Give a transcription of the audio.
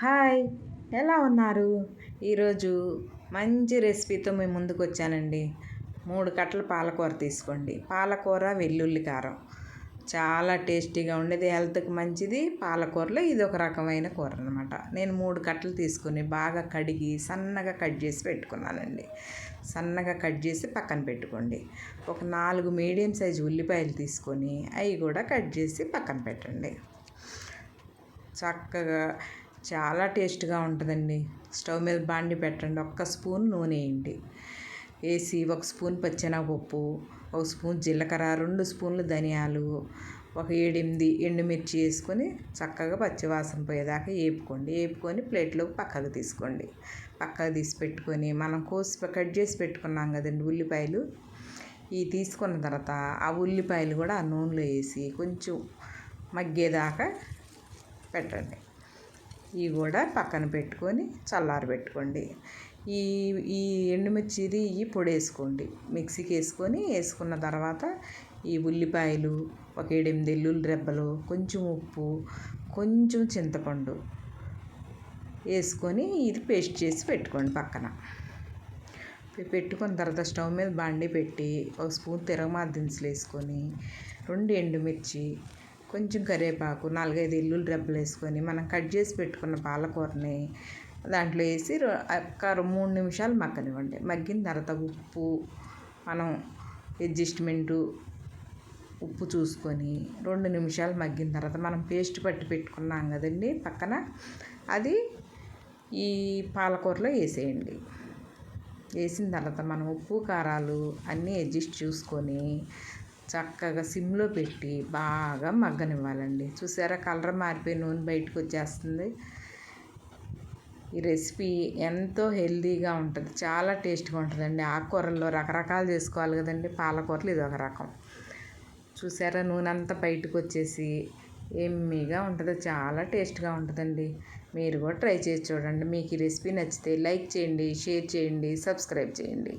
Hi ఎలా ఉన్నారు? ఈరోజు మంచి రెసిపీతో మేము ముందుకు వచ్చానండి మూడు కట్టలు పాలకూర తీసుకోండి. పాలకూర వెల్లుల్లి కారం. చాలా టేస్టీగా ఉండేది. హెల్త్కి మంచిది. పాలకూరలో ఇది ఒక రకమైన కూర అనమాట నేను మూడు కట్టలు తీసుకొని బాగా కడిగి సన్నగా కట్ చేసి పెట్టుకున్నానండి. సన్నగా కట్ చేసి పక్కన పెట్టుకోండి. ఒక నాలుగు మీడియం సైజు ఉల్లిపాయలు తీసుకొని అవి కూడా కట్ చేసి పక్కన పెట్టండి. చక్కగా చాలా టేస్ట్గా ఉంటుందండి. స్టవ్ మీద బాండి పెట్టండి. ఒక్క స్పూన్ నూనె వేయండి వేసి ఒక స్పూన్ పచ్చెనగపప్పు ఒక స్పూన్ జీలకర్ర రెండు స్పూన్లు ధనియాలు ఒక ఏడెనిమిది ఎండుమిర్చి వేసుకొని చక్కగా పచ్చివాసన పోయేదాకా వేపుకోండి వేపుకొని ప్లేట్లోకి పక్కకు తీసుకోండి. పక్కకు తీసి పెట్టుకొని మనం కోసి కట్ చేసి పెట్టుకున్నాం కదండి ఉల్లిపాయలు. ఇవి తీసుకున్న తర్వాత ఆ ఉల్లిపాయలు కూడా ఆ నూనెలో వేసి కొంచెం మగ్గేదాకా పెట్టండి. ఇవి కూడా పక్కన పెట్టుకొని చల్లారి పెట్టుకోండి ఈ ఈ ఎండుమిర్చిది ఈ పొడి వేసుకోండి మిక్సీకి వేసుకొని వేసుకున్న తర్వాత ఈ ఉల్లిపాయలు ఒక ఏడెనిమిది ఎల్లుల్లి రెబ్బలు కొంచెం ఉప్పు కొంచెం చింతపండు వేసుకొని ఇది పేస్ట్ చేసి పెట్టుకోండి పక్కన. పెట్టుకున్న తర్వాత స్టవ్ మీద బండి పెట్టి ఒక స్పూన్ తిరగమాత దినుసులు వేసుకొని రెండు ఎండుమిర్చి కొంచెం కరివేపాకు నాలుగైదు ఎల్లుల్లి రెబ్బలు వేసుకొని మనం కట్ చేసి పెట్టుకున్న పాలకూరని దాంట్లో వేసి ఒక మూడు నిమిషాలు మగ్గనివ్వండి. మగ్గిన తర్వాత ఉప్పు మనం అడ్జస్ట్మెంటు ఉప్పు చూసుకొని రెండు నిమిషాలు మగ్గిన తర్వాత మనం పేస్ట్ పట్టి పెట్టుకున్నాం కదండి పక్కన అది ఈ పాలకూరలో వేసేయండి. వేసిన తర్వాత మనం ఉప్పు కారాలు అన్నీ అడ్జస్ట్ చూసుకొని చక్కగా సిమ్లో పెట్టి బాగా మగ్గనివ్వాలండి. చూసారా కలర్ మారిపోయి నూనె బయటకు వచ్చేస్తుంది. ఈ రెసిపీ ఎంతో హెల్దీగా ఉంటుంది. చాలా టేస్ట్గా ఉంటుందండి. ఆకుకూరల్లో రకరకాలు చేసుకోవాలి కదండి. పాలకూరలు ఇది ఒక రకం. చూసారా నూనె అంతా బయటకు వచ్చేసి ఎమ్మీగా ఉంటుంది. చాలా టేస్ట్గా ఉంటుందండి. మీరు కూడా ట్రై చేసి చూడండి. మీకు ఈ రెసిపీ నచ్చితే లైక్ చేయండి షేర్ చేయండి సబ్స్క్రైబ్ చేయండి.